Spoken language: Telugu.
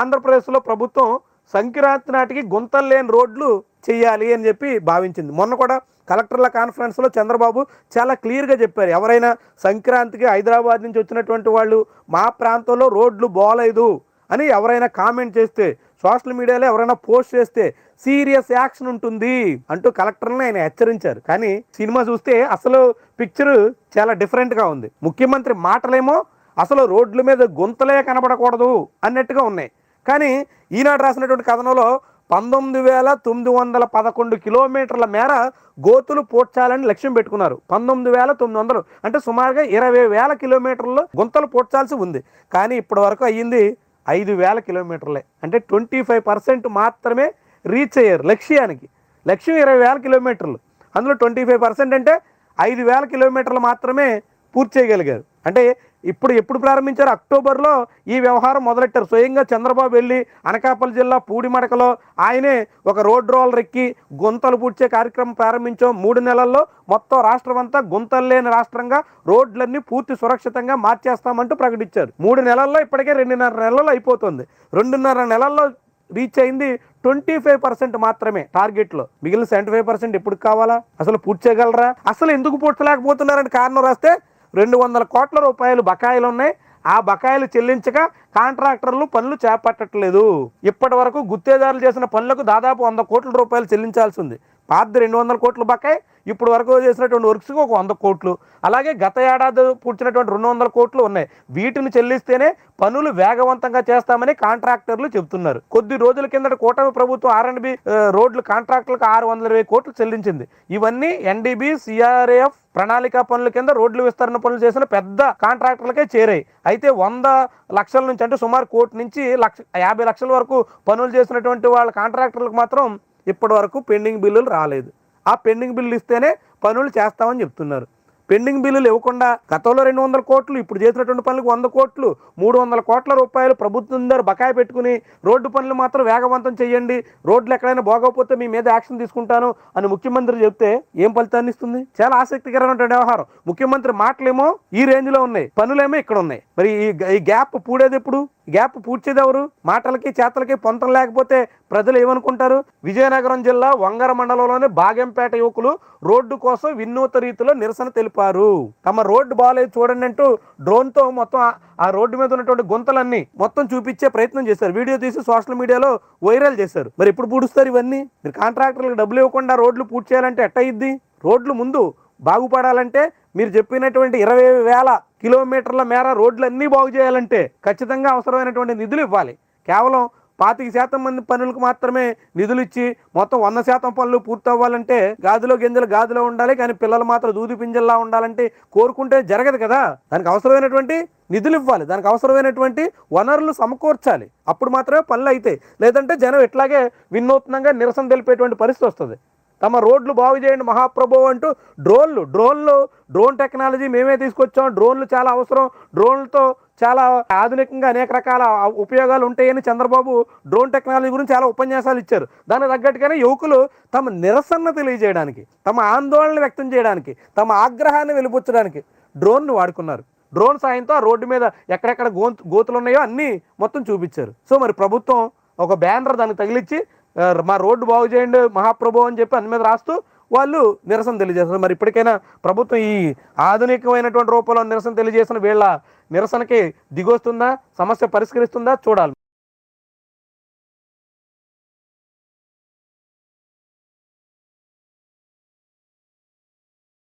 ఆంధ్రప్రదేశ్లో ప్రభుత్వం సంక్రాంతి నాటికి గుంతలు లేని రోడ్లు చేయాలి అని చెప్పి భావించింది. మొన్న కూడా కలెక్టర్ల కాన్ఫరెన్స్లో చంద్రబాబు చాలా క్లియర్గా చెప్పారు. ఎవరైనా సంక్రాంతికి హైదరాబాద్ నుంచి వచ్చినటువంటి వాళ్ళు మా ప్రాంతంలో రోడ్లు బాగలేదు అని ఎవరైనా కామెంట్ చేస్తే సోషల్ మీడియాలో ఎవరైనా పోస్ట్ చేస్తే సీరియస్ యాక్షన్ ఉంటుంది అంటూ కలెక్టర్ని ఆయన హెచ్చరించారు. కానీ సినిమా చూస్తే అసలు పిక్చర్ చాలా డిఫరెంట్గా ఉంది. ముఖ్యమంత్రి మాటలేమో అసలు రోడ్ల మీద గుంతలే కనబడకూడదు అన్నట్టుగా ఉన్నాయి. కానీ ఈనాడు రాసినటువంటి కథనంలో పంతొమ్మిది వేల తొమ్మిది వందల పదకొండు కిలోమీటర్ల మేర గోతులు పోడ్చాలని లక్ష్యం పెట్టుకున్నారు. పంతొమ్మిది వేల తొమ్మిది వందలు అంటే సుమారుగా ఇరవై వేల కిలోమీటర్లు గుంతలు పోడ్చాల్సి ఉంది. కానీ ఇప్పటి వరకు అయ్యింది ఐదు వేల కిలోమీటర్లే. అంటే ట్వంటీ ఫైవ్ పర్సెంట్ మాత్రమే రీచ్ అయ్యారు లక్ష్యానికి. లక్ష్యం ఇరవై వేల కిలోమీటర్లు. అందులో ట్వంటీ ఫైవ్ పర్సెంట్ అంటే ఐదు వేల కిలోమీటర్లు మాత్రమే పూర్తి చేయగలిగారు. అంటే ఇప్పుడు ఎప్పుడు ప్రారంభించారు? అక్టోబర్లో ఈ వ్యవహారం మొదలెట్టారు? స్వయంగా చంద్రబాబు వెళ్ళి అనకాపల్లి జిల్లా పూడిమడకలో ఆయనే ఒక రోడ్ రోలర్ ఎక్కి గుంతలు పూడ్చే కార్యక్రమం ప్రారంభించాం. మూడు నెలల్లో మొత్తం రాష్ట్రం అంతా గుంతలు లేని రాష్ట్రంగా రోడ్లన్నీ పూర్తి సురక్షితంగా మార్చేస్తామంటూ ప్రకటించారు. మూడు నెలల్లో ఇప్పటికే రెండున్నర నెలల్లో అయిపోతుంది. రెండున్నర నెలల్లో రీచ్ అయింది ట్వంటీ ఫైవ్ పర్సెంట్ మాత్రమే టార్గెట్లో. మిగిలిన సెవెంటీ ఫైవ్ పర్సెంట్ ఎప్పుడు కావాలా? అసలు పూర్తి చేయగలరా అసలు ఎందుకు పూడ్చలేకపోతున్నారని కారణం రాస్తే రెండు వందల కోట్ల రూపాయలు బకాయిలు ఉన్నాయి ఆ బకాయిలు చెల్లించక కాంట్రాక్టర్లు పనులు చేపట్టట్లేదు. ఇప్పటి వరకు గుత్తేదారులు చేసిన పనులకు దాదాపు వంద కోట్ల రూపాయలు చెల్లించాల్సి ఉంది. పాత రెండు వందల కోట్లు బకాయి ఇప్పుడు వరకు చేసినటువంటి వర్క్స్కి ఒక వంద కోట్లు. అలాగే గత ఏడాది పూడ్చినటువంటి రెండు వందల కోట్లు ఉన్నాయి. వీటిని చెల్లిస్తేనే పనులు వేగవంతంగా చేస్తామని కాంట్రాక్టర్లు చెబుతున్నారు. కొద్ది రోజుల కిందట కూటమి ప్రభుత్వం ఆర్ఎండ్బి రోడ్లు కాంట్రాక్టులకు ఆరు వందల ఇరవై కోట్లు చెల్లించింది. ఇవన్నీ ఎన్డీబీ సిఆర్ఏఎఫ్ ప్రణాళిక పనుల కింద రోడ్లు విస్తరణ పనులు చేసిన పెద్ద కాంట్రాక్టర్లకే చేరాయి. అయితే వంద లక్షల నుంచి అంటే సుమారు కోటి నుంచి లక్ష యాభై లక్షల వరకు పనులు చేసినటువంటి వాళ్ళ కాంట్రాక్టర్లకు మాత్రం ఇప్పటి వరకు పెండింగ్ బిల్లులు రాలేదు. ఆ పెండింగ్ బిల్లు ఇస్తేనే పనులు చేస్తామని చెప్తున్నారు. పెండింగ్ బిల్లులు ఇవ్వకుండా గతంలో రెండు వందల కోట్లు ఇప్పుడు చేసినటువంటి పనులకు వంద కోట్లు మూడు వందల కోట్ల రూపాయలు ప్రభుత్వం దగ్గర బకాయి పెట్టుకుని రోడ్డు పనులు మాత్రం వేగవంతం చేయండి. రోడ్లు ఎక్కడైనా బాగోకపోతే మీ మీద యాక్షన్ తీసుకుంటాను అని ముఖ్యమంత్రి చెప్తే ఏం ఫలితాన్ని ఇస్తుంది? చాలా ఆసక్తికరమైనటువంటి వ్యవహారం. ముఖ్యమంత్రి మాటలేమో ఈ రేంజ్లో ఉన్నాయి పనులేమో ఇక్కడ ఉన్నాయి. మరి ఈ ఈ గ్యాప్ పూడేది ఎప్పుడు? గ్యాప్ పూడ్చేది ఎవరు? మాటలకి చేతలకి పొంతం లేకపోతే ప్రజలు ఏమనుకుంటారు? విజయనగరం జిల్లా వంగర మండలంలోని బాగంపేట యువకులు రోడ్డు కోసం వినూత రీతిలో నిరసన చెప్పారు. తమ రోడ్డు బాగాలేదు చూడండి అంటూ డ్రోన్తో మొత్తం ఆ- ఆ రోడ్డు మీద ఉన్నటువంటి గుంతలన్నీ మొత్తం చూపించే ప్రయత్నం చేశారు. వీడియో తీసి సోషల్ మీడియాలో వైరల్ చేశారు. మరి ఎప్పుడు పూడుస్తారు ఇవన్నీ? మీరు కాంట్రాక్టర్లకు డబ్బులు ఇవ్వకుండా రోడ్లు పూర్తి చేయాలంటే ఎట్ట అయ్యిద్ది రోడ్లు ముందు బాగుపడాలంటే మీరు చెప్పినటువంటి ఇరవై వేల కిలోమీటర్ల మేర రోడ్లన్నీ బాగు చేయాలంటే ఖచ్చితంగా అవసరమైనటువంటి నిధులు ఇవ్వాలి. కేవలం పాతిక శాతం మంది పనులకు మాత్రమే నిధులు ఇచ్చి మొత్తం వంద శాతం పనులు పూర్తి అవ్వాలంటే గాదిలో గింజలు గాదిలో ఉండాలి కానీ పిల్లలు మాత్రం దూది పింజల్లా ఉండాలంటే కోరుకుంటే జరగదు కదా. దానికి అవసరమైనటువంటి నిధులు ఇవ్వాలి. దానికి అవసరమైనటువంటి వనరులు సమకూర్చాలి. అప్పుడు మాత్రమే పనులు అవుతాయి లేదంటే జనం ఇట్లాగే వినూత్నంగా నిరసన తెలిపేటువంటి పరిస్థితి వస్తుంది. తమ రోడ్లు బాగు చేయండి మహాప్రభు అంటూ డ్రోన్లు డ్రోన్లు డ్రోన్ టెక్నాలజీ మేమే తీసుకొచ్చాం డ్రోన్లు చాలా అవసరం డ్రోన్లతో చాలా ఆధునికంగా అనేక రకాల ఉపయోగాలు ఉంటాయని చంద్రబాబు డ్రోన్ టెక్నాలజీ గురించి చాలా ఉపన్యాసాలు ఇచ్చారు. దానికి తగ్గట్టుగానే యువకులు తమ నిరసన తెలియజేయడానికి తమ ఆందోళన వ్యక్తం చేయడానికి తమ ఆగ్రహాన్ని వెలిపుచ్చడానికి డ్రోన్ను వాడుకున్నారు. డ్రోన్ సాయంతో ఆ రోడ్డు మీద ఎక్కడెక్కడ గో గోతులు ఉన్నాయో అన్నీ మొత్తం చూపించారు. సో మరి ప్రభుత్వం ఒక బ్యానర్ దానికి తగిలిచ్చి మా రోడ్డు బాగు చేయండి మహాప్రభు అని చెప్పి దాని మీద రాస్తూ వాళ్ళు నిరసన తెలియజేస్తారు మరి ఇప్పటికైనా ప్రభుత్వం ఈ ఆధునికమైనటువంటి రూపంలో నిరసన తెలియజేసిన వీళ్ళ నిరసనకి దిగొస్తుందా? సమస్య పరిష్కరిస్తుందా? చూడాలి.